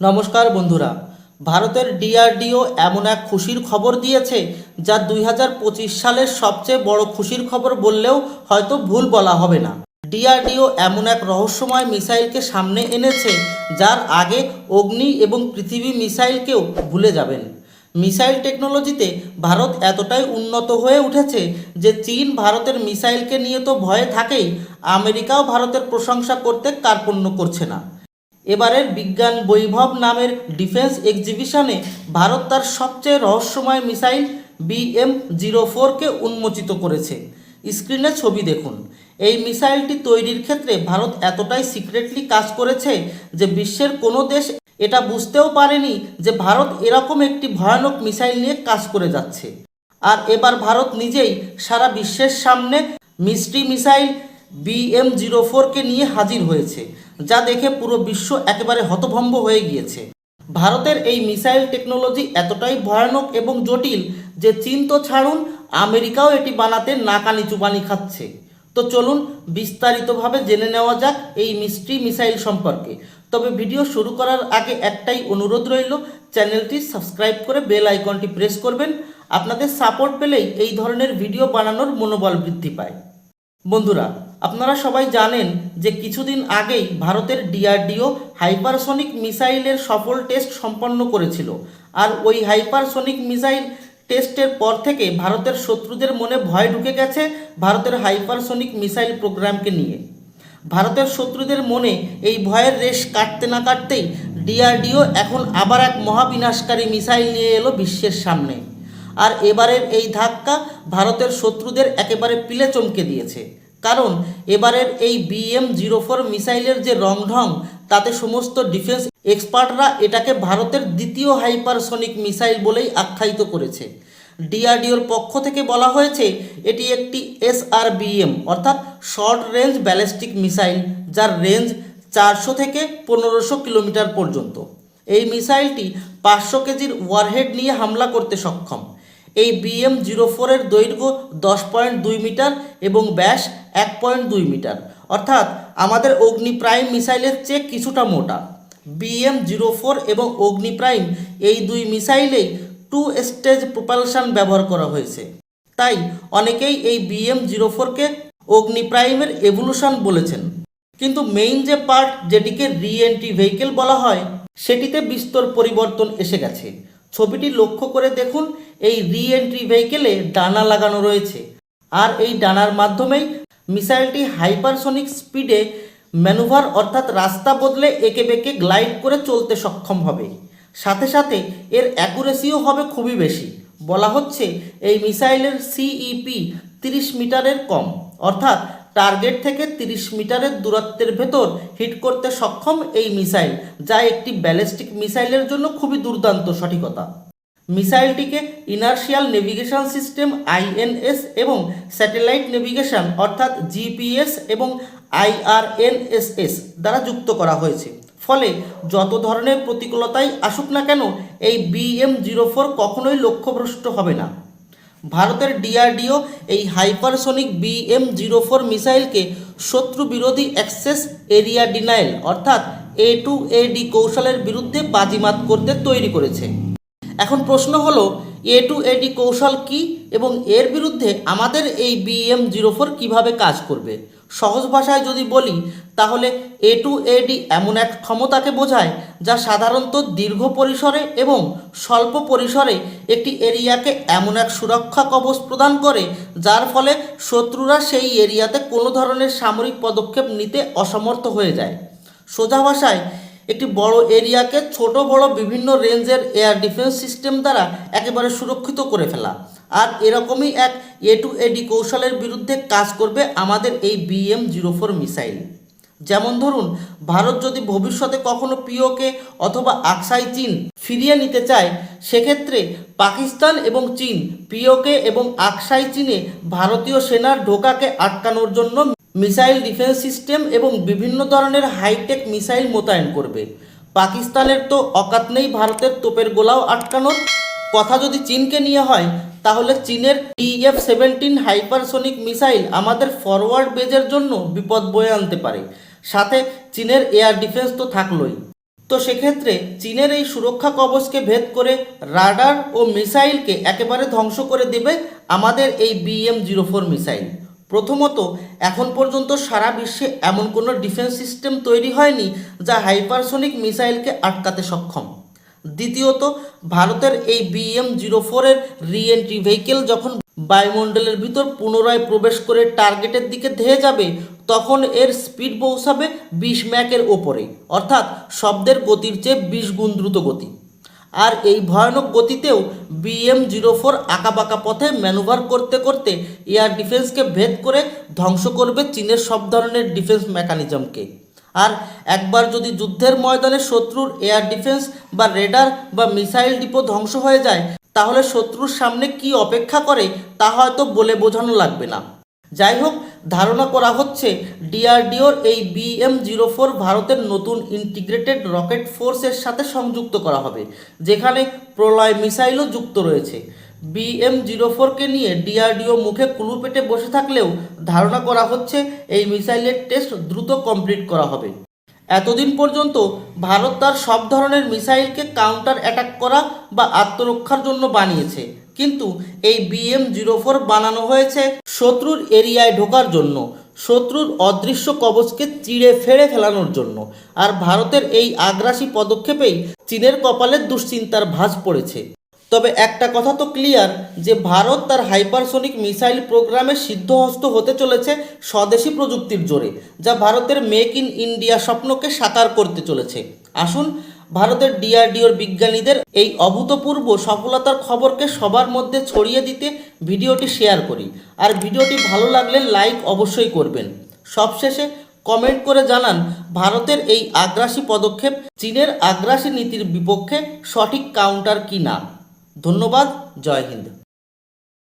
নমস্কার বন্ধুরা, ভারতের ডিআরডিও এমন এক খুশির খবর দিয়েছে যা দুই হাজার পঁচিশ সালের সবচেয়ে বড় খুশির খবর বললেও হয়তো ভুল বলা হবে না। ডিআরডিও এমন এক রহস্যময় মিসাইলকে সামনে এনেছে যার আগে অগ্নি এবং পৃথিবী মিসাইলকেও ভুলে যাবেন। মিসাইল টেকনোলজিতে ভারত এতটাই উন্নত হয়ে উঠেছে যে চীন ভারতের মিসাইলকে নিয়ে তো ভয়ে থাকেই, আমেরিকাও ভারতের প্রশংসা করতে কার্পণ্য করছে না। এবারের বিজ্ঞান বৈভব নামের ডিফেন্স এক্সিবিশনে ভারত তার সবচেয়ে রহস্যময় মিসাইল বিএম জিরো ফোরকে উন্মোচিত করেছে। স্ক্রিনে ছবি দেখুন। এই মিসাইলটি তৈরির ক্ষেত্রে ভারত এতটাই সিক্রেটলি কাজ করেছে যে বিশ্বের কোনো দেশ এটা বুঝতেও পারেনি যে ভারত এরকম একটি ভয়ানক মিসাইল নিয়ে কাজ করে যাচ্ছে। আর এবার ভারত নিজেই সারা বিশ্বের সামনে মিস্ট্রি মিসাইল বিএম জিরো ফোরকে নিয়ে হাজির হয়েছে, যা দেখে পুরো বিশ্ব একেবারে হতভম্ব হয়ে গিয়েছে। ভারতের এই মিসাইল টেকনোলজি এতটাই ভয়ানক এবং জটিল যে চীন তো ছাড়ুন, আমেরিকাও এটি বানাতে নাকানি চুবানি খাচ্ছে। তো চলুন বিস্তারিতভাবে জেনে নেওয়া যাক এই মিস্ট্রি মিসাইল সম্পর্কে। তবে ভিডিও শুরু করার আগে একটাই অনুরোধ রইল, চ্যানেলটি সাবস্ক্রাইব করে বেল আইকনটি প্রেস করবেন। আপনাদের সাপোর্ট পেলেই এই ধরনের ভিডিও বানানোর মনোবল বৃদ্ধি পায়। বন্ধুরা আপনারা সবাই জানেন যে কিছুদিন আগেই ভারতের ডিআরডিও হাইপারসনিক মিসাইলের সফল টেস্ট সম্পন্ন করেছিল। আর ওই হাইপারসনিক মিসাইল টেস্টের পর থেকে ভারতের শত্রুদের মনে ভয় ঢুকে গেছে ভারতের হাইপারসনিক মিসাইল প্রোগ্রামকে নিয়ে। ভারতের শত্রুদের মনে এই ভয়ের রেশ কাটতে না কাটতেই ডিআরডিও এখন আবার এক মহাবিনাশকারী মিসাইল নিয়ে এলো বিশ্বের সামনে। আর এবারের এই ধাক্কা ভারতের শত্রুদের একেবারে পিলে চমকে দিয়েছে। কারণ এবারের এই বিএম জিরো ফোর মিসাইলের যে রং ঢং তাতে সমস্ত ডিফেন্স এক্সপার্টরা এটাকে ভারতের দ্বিতীয় হাইপারসনিক মিসাইল বলেই আখ্যায়িত করেছে। ডিআরডিওর পক্ষ থেকে বলা হয়েছে, এটি একটি এসআরবিএম অর্থাৎ শর্ট রেঞ্জ ব্যালিস্টিক মিসাইল, যার রেঞ্জ চারশো থেকে পনেরোশো কিলোমিটার পর্যন্ত। এই মিসাইলটি পাঁচশো কেজির ওয়ারহেড নিয়ে হামলা করতে সক্ষম। এই বিএম জিরো ফোরের দৈর্ঘ্য দশ পয়েন্ট দুই মিটার এবং ব্যাস এক পয়েন্ট দুই মিটার। অর্থাৎ আমাদের অগ্নি প্রাইম মিসাইলের চেয়ে কিছুটা মোটা। বিএম জিরো ফোর এবং অগ্নি প্রাইম এই দুই মিসাইলেই টু স্টেজ প্রোপালশন ব্যবহার করা হয়েছে। তাই অনেকেই এই বিএম জিরো ফোরকে অগ্নি প্রাইমের এভলিউশন বলেছেন। কিন্তু মেইন যে পার্ট যেটিকে রি এন্ট্রি ভেহিকেল বলা হয়, সেটিতে বিস্তর পরিবর্তন এসে গেছে। ছবিটি লক্ষ্য করে দেখুন, এই রি এন্ট্রি ভেহিকেলে ডানা লাগানো রয়েছে। আর এই ডানার মাধ্যমেই মিসাইলটি হাইপারসনিক স্পিডে ম্যানুভার অর্থাৎ রাস্তা বদলে এঁকে বেঁকে গ্লাইড করে চলতে সক্ষম হবে। সাথে সাথে এর অ্যাকুরেসিও হবে খুবই বেশি। বলা হচ্ছে, এই মিসাইলের সিইপি তিরিশ মিটারের কম, অর্থাৎ টার্গেট থেকে তিরিশ মিটারের দূরত্বের ভেতর হিট করতে সক্ষম এই মিসাইল, যা একটি ব্যালিস্টিক মিসাইলের জন্য খুবই দুর্দান্ত সঠিকতা। মিসাইলটিকে ইনার্শিয়াল নেভিগেশন সিস্টেম আইএনএস এবং স্যাটেলাইট নেভিগেশন অর্থাৎ জিপিএস এবং আইআরএনএসএস দ্বারা যুক্ত করা হয়েছে। ফলে যত ধরনের প্রতিকূলতাই আসুক না কেন, এই বিএম জিরো ফোর কখনোই লক্ষ্যভ্রষ্ট হবে না। ভারতের ডিআরডিও এই হাইপারসনিক বিএম জিরো ফোর মিসাইলকে শত্রু বিরোধী অ্যাক্সেস এরিয়া ডিনাইল, অর্থাৎ এ টু এডি কৌশলের বিরুদ্ধে বাজিমাত করতে তৈরি করেছে। এখন প্রশ্ন হলো এ টু এডি কৌশল কি এবং এর বিরুদ্ধে আমাদের এই বিএম জিরো ফোর কীভাবে কাজ করবে? সহজ ভাষায় যদি বলি, তাহলে এ টু এডি এমন এক ক্ষমতাকে বোঝায় যা সাধারণত দীর্ঘ পরিসরে এবং স্বল্প পরিসরে একটি এরিয়াকে এমন এক সুরক্ষা কবচ প্রদান করে, যার ফলে শত্রুরা সেই এরিয়াতে কোনো ধরনের সামরিক পদক্ষেপ নিতে অসমর্থ হয়ে যায়। সোজা ভাষায় একটি বড় এরিয়াকে ছোট, বড় বিভিন্ন রেঞ্জের এয়ার ডিফেন্স সিস্টেম দ্বারা একেবারে সুরক্ষিত করে ফেলা। আর এরকমই এক এ টু এডি কৌশলের বিরুদ্ধে কাজ করবে আমাদের এই বিএম জিরো ফোর মিসাইল। যেমন ধরুন, ভারত যদি ভবিষ্যতে কখনো পিওকে অথবা আকসাই চীন ফিরিয়ে নিতে চায়, সেক্ষেত্রে পাকিস্তান এবং চীন পিওকে এবং আকসাই চীনে ভারতীয় সেনার ঢোকাকে আটকানোর জন্য মিসাইল ডিফেন্স সিস্টেম এবং বিভিন্ন ধরনের হাইটেক মিসাইল মোতায়েন করবে। পাকিস্তানের তো অকাত নেই ভারতের তোপের গোলাও আটকানোর। কথা যদি চীনকে নিয়ে হয়, তাহলে চীনের টিএফ সেভেন্টিন হাইপারসনিক মিসাইল আমাদের ফরওয়ার্ড বেজের জন্য বিপদ বয়ে আনতে পারে। সাথে চীনের এয়ার ডিফেন্স তো থাকলোই। তো সেক্ষেত্রে চীনের এই সুরক্ষা কবচকে ভেদ করে রাডার ও মিসাইলকে একেবারে ধ্বংস করে দেবে আমাদের এই বিএম জিরো ফোর মিসাইল। প্রথমত, এখন পর্যন্ত সারা বিশ্বে এমন কোনো ডিফেন্স সিস্টেম তৈরি হয়নি যা হাইপারসোনিক মিসাইলকে আটকাতে সক্ষম। দ্বিতীয়ত, ভারতের এই বিএম জিরো ফোরের রিএন্ট্রি ভেহিকেল যখন বায়ুমণ্ডলের ভিতর পুনরায় প্রবেশ করে টার্গেটের দিকে ধেয়ে যাবে, তখন এর স্পিড পৌঁছাবে বিশ ম্যাকের ওপরে। অর্থাৎ শব্দের গতির চেয়ে বিশ গুণ দ্রুত গতি। আর এই ভয়ানক গতিতেও বিএম জিরো ফোর আঁকাবাঁকা পথে ম্যানুভার করতে করতে এয়ার ডিফেন্সকে ভেদ করে ধ্বংস করবে চীনের সব ধরনের ডিফেন্স মেকানিজমকে। আর একবার যদি যুদ্ধের ময়দানে শত্রুর এয়ার ডিফেন্স বা রেডার বা মিসাইল ডিপো ধ্বংস হয়ে যায়, তাহলে শত্রুর সামনে কি অপেক্ষা করে তা হয়তো বলে বোঝানো লাগবে না। যাই হোক ধারণা করা হচ্ছে ডিআরডিওর এই বিএম জিরো ফোর ভারতের নতুন ইন্টিগ্রেটেড রকেট ফোর্সের সাথে সংযুক্ত করা হবে, যেখানে প্রলয় মিসাইলও যুক্ত রয়েছে। বিএম জিরো ফোরকে নিয়ে ডিআরডিও মুখে কুলু পেটে বসে থাকলেও ধারণা করা হচ্ছে এই মিসাইলের টেস্ট দ্রুত কমপ্লিট করা হবে। এতদিন পর্যন্ত ভারত তার সব ধরনের মিসাইলকে কাউন্টার অ্যাটাক করা বা আত্মরক্ষার জন্য বানিয়েছে। কিন্তু এই বিএম জিরো ফোর বানানো হয়েছে শত্রুর এরিয়ায় ঢোকার জন্য, শত্রুর অদৃশ্য কবচকে চিড়ে ফেড়ে ফেলানোর জন্য। আর ভারতের এই আগ্রাসী পদক্ষেপেই চীনের কপালে দুশ্চিন্তার ভাঁজ পড়েছে। তবে একটা কথা তো ক্লিয়ার যে ভারত তার হাইপারসোনিক মিসাইল প্রোগ্রামে সিদ্ধহস্ত হতে চলেছে স্বদেশি প্রযুক্তির জোরে, যা ভারতের মেক ইন ইন্ডিয়া স্বপ্নকে সাকার করতে চলেছে। আসুন ভারতের ডিআরডিওর বিজ্ঞানীদের এই অভূতপূর্ব সফলতার খবরকে সবার মধ্যে ছড়িয়ে দিতে ভিডিওটি শেয়ার করি। আর ভিডিওটি ভালো লাগলে লাইক অবশ্যই করবেন। সবশেষে কমেন্ট করে জানান, ভারতের এই আগ্রাসী পদক্ষেপ চীনের আগ্রাসী নীতির বিপক্ষে সঠিক কাউন্টার কি না ধন্যবাদ, জয় হিন্দ।